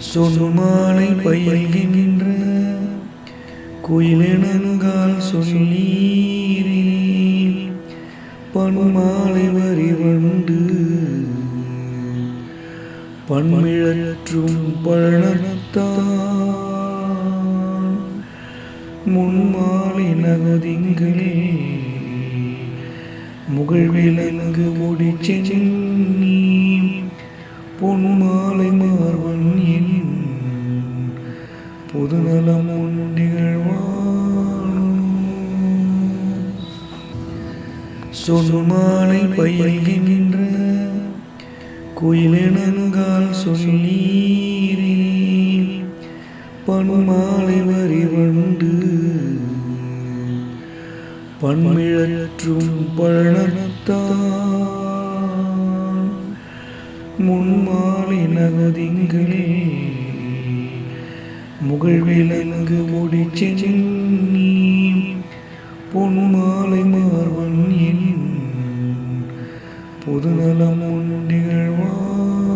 சொன்மாலை பயில்கின்ற குயிலினங்கால் சொல்லீரே பன்மாலை வரி வண்டு பன்மிழற்றும் பழனத்தான் முன்மாலை நகதிங்களே முகழ்விலங்கு முடி பொன்மாலை மார்வன் என் பொதுநலம் சொன்மாலை பயில்கின்ற குயிலினங்கால் சொல்லீரே பன்மாலை வரிவண்டு பன்மிழற்றும் பழனத்தான். முன்மாலை நகதிங்களே. முகழ்விலங்கு முடி சென்னி பொன்மாலை மார்வன் என் பொதுநலம் நிகழ்வான்